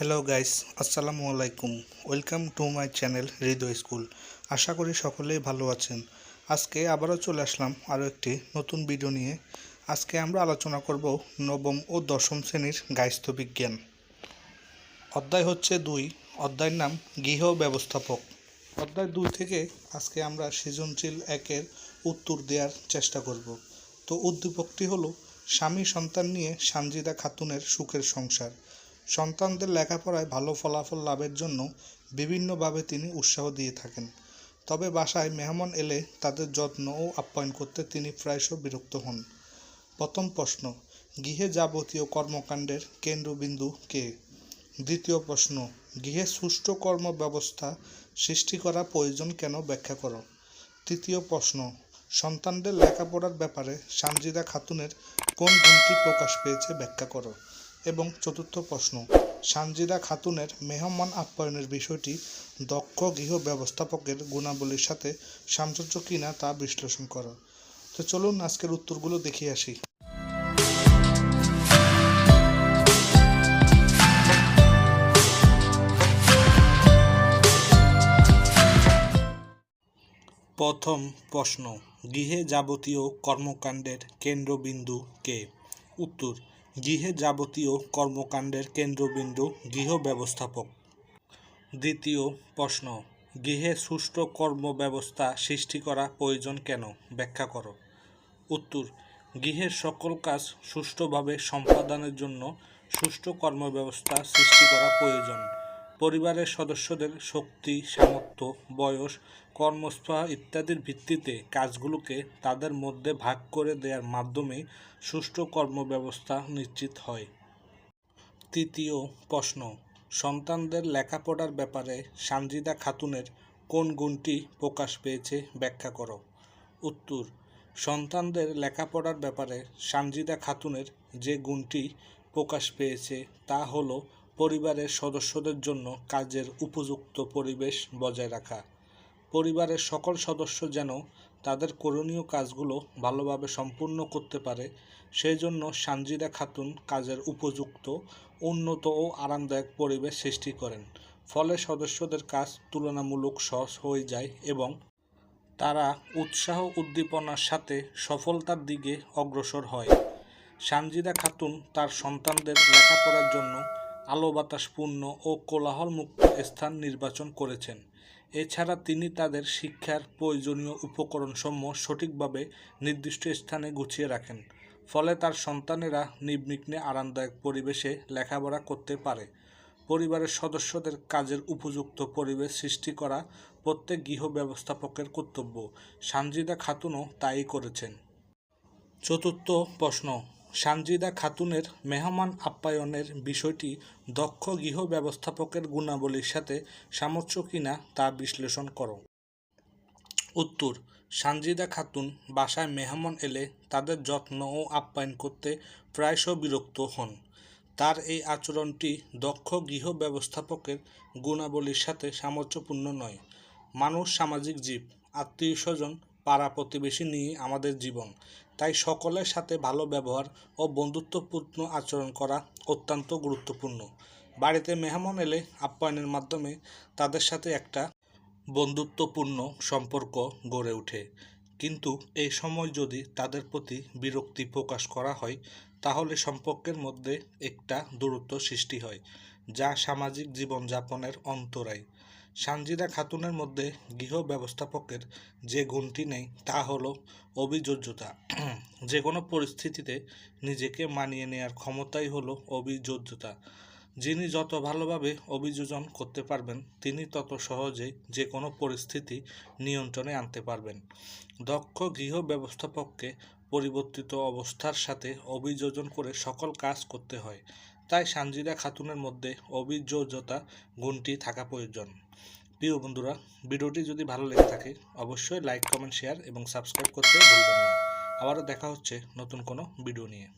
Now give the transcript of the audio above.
Hello guys আসসালামু আলাইকুম welcome to my channel Hridoy school আশা করি সকলেই ভালো আছেন। আজকে আবারও চলে আসলাম আরও একটি নতুন ভিডিও নিয়ে। আজকে আমরা আলোচনা করব নবম ও দশম শ্রেণির গাইস্থ বিজ্ঞান। অধ্যায় হচ্ছে দুই। অধ্যায়ের নাম গৃহ ব্যবস্থাপক। অধ্যায় দুই থেকে আজকে আমরা সৃজনশীল একের উত্তর দেওয়ার চেষ্টা করব। তো উদ্দীপকটি হলো স্বামী সন্তান নিয়ে সানজিদা খাতুনের সুখের সংসার। সন্তানদের লেখাপড়ায় ভালো ফলাফল লাভের জন্য বিভিন্নভাবে তিনি উৎসাহ দিয়ে থাকেন। তবে বাসায় মেহমান এলে তাদের যত্ন ও আপ্যায়ন করতে তিনি প্রায়শ বিরক্ত হন। প্রথম প্রশ্ন, গৃহে যাবতীয় কর্মকাণ্ডের কেন্দ্রবিন্দু কে? দ্বিতীয় প্রশ্ন, গৃহে সুষ্ঠু কর্ম ব্যবস্থা সৃষ্টি করা প্রয়োজন কেন ব্যাখ্যা করো। তৃতীয় প্রশ্ন, সন্তানদের লেখাপড়ার ব্যাপারে সানজিদা খাতুনের কোন গুণটি প্রকাশ পেয়েছে ব্যাখ্যা করো। এবং চতুর্থ প্রশ্ন, সানজিদা খাতুনের মেহমান আপ্যায়নের বিষয়টি দক্ষ গৃহ ব্যবস্থাপকের গুণাবলীর সাথে সামঞ্জস্য কিনা তা বিশ্লেষণ করো। তো চলুন আজকের উত্তরগুলো দেখে আসি। প্রথম প্রশ্ন, গৃহে যাবতীয় কর্মকাণ্ডের কেন্দ্রবিন্দু কে? উত্তর গৃহে যাবতীয় কর্মকাণ্ডের কেন্দ্রবিন্দু গৃহ ব্যবস্থাপক। দ্বিতীয় প্রশ্ন, গৃহে সুষ্ঠু কর্ম ব্যবস্থা সৃষ্টি করা প্রয়োজন কেন? ব্যাখ্যা করো। উত্তর, গৃহের সকল কাজ সুষ্ঠুভাবে সম্পাদনের জন্য সুষ্ঠু কর্মব্যবস্থা সৃষ্টি করা প্রয়োজন। পরিবারের সদস্যদের শক্তি, সামর্থ্য, বয়স কর্মস্পৃহা ইত্যাদির ভিত্তিতে কাজগুলোকে তাদের মধ্যে ভাগ করে দেওয়ার মাধ্যমে সুষ্ঠু কর্মব্যবস্থা নিশ্চিত হয়। তৃতীয় প্রশ্ন, সন্তানদের লেখাপড়ার ব্যাপারে সানজিদা খাতুনের কোন গুণটি প্রকাশ পেয়েছে ব্যাখ্যা করো। উত্তর, সন্তানদের লেখাপড়ার ব্যাপারে সানজিদা খাতুনের যে গুণটি প্রকাশ পেয়েছে তা হলো পরিবারের সদস্যদের জন্য কাজের উপযুক্ত পরিবেশ বজায় রাখা। পরিবারের সকল সদস্য যেন তাদের করণীয় কাজগুলো ভালোভাবে সম্পূর্ণ করতে পারে সেই জন্য সানজিদা খাতুন কাজের উপযুক্ত, উন্নত ও আরামদায়ক পরিবেশ সৃষ্টি করেন। ফলে সদস্যদের কাজ তুলনামূলক সহজ হয়ে যায় এবং তারা উৎসাহ উদ্দীপনার সাথে সফলতার দিকে অগ্রসর হয়। সানজিদা খাতুন তার সন্তানদের লেখাপড়ার জন্য আলো বাতাসপূর্ণ ও কোলাহলমুক্ত স্থান নির্বাচন করেছেন। এছাড়া তিনি তাদের শিক্ষার প্রয়োজনীয় উপকরণসমূহ সঠিকভাবে নির্দিষ্ট স্থানে গুছিয়ে রাখেন, ফলে তার সন্তানেরা নির্বিঘ্নে আরামদায়ক পরিবেশে লেখাপড়া করতে পারে। পরিবারের সদস্যদের কাজের উপযুক্ত পরিবেশ সৃষ্টি করা প্রত্যেক গৃহ ব্যবস্থাপকের কর্তব্য। সানজিদা খাতুনও তাই করেছেন। চতুর্থ প্রশ্ন সানজিদা খাতুনের মেহমান আপ্যায়নের বিষয়টি দক্ষ গৃহ ব্যবস্থাপকের গুণাবলীর সাথে সামর্থ্য কিনা তা বিশ্লেষণ করো। উত্তর, সানজিদা খাতুন বাসায় মেহমান এলে তাদের যত্ন ও আপ্যায়ন করতে প্রায়শ বিরক্ত হন। তার এই আচরণটি দক্ষ গৃহ ব্যবস্থাপকের গুণাবলীর সাথে সামঞ্জস্যপূর্ণ নয়। মানুষ সামাজিক জীব, আত্মীয় স্বজন, পাড়া প্রতিবেশী নিয়ে আমাদের জীবন। তাই সকলের সাথে ভালো ব্যবহার ও বন্ধুত্বপূর্ণ আচরণ করা অত্যন্ত গুরুত্বপূর্ণ। বাড়িতে মেহমান এলে আপ্যায়নের মাধ্যমে তাদের সাথে একটা বন্ধুত্বপূর্ণ সম্পর্ক গড়ে ওঠে। কিন্তু এই সময় যদি তাদের প্রতি বিরক্তি প্রকাশ করা হয়, তাহলে সম্পর্কের মধ্যে একটা দূরত্ব সৃষ্টি হয়, যা সামাজিক জীবনযাপনের অন্তরায়। সানজিদা খাতুনের মধ্যে গৃহ ব্যবস্থাপকের যে গুণটি নেই, তা হলো অভিযোজ্যতা যে কোনো পরিস্থিতিতে নিজেকে মানিয়ে নেওয়ার ক্ষমতাই হলো অভিযোজ্যতা যিনি যত ভালোভাবে অভিযোজন করতে পারবেন, তিনি তত সহজেই যে কোনো পরিস্থিতি নিয়ন্ত্রণে আনতে পারবেন। দক্ষ গৃহ ব্যবস্থাপককে পরিবর্তিত অবস্থার সাথে অভিযোজন করে সকল কাজ করতে হয়। তাই সানজিদা খাতুনের মধ্যে অভিযোজ্যতা গুণটি থাকা প্রয়োজন। প্রিয় বন্ধুরা, ভিডিওটি যদি ভালো লেগে থাকে, অবশ্যই লাইক, কমেন্ট, শেয়ার এবং সাবস্ক্রাইব করতে ভুলবেন না। আবারও দেখা হচ্ছে নতুন কোনো ভিডিও নিয়ে।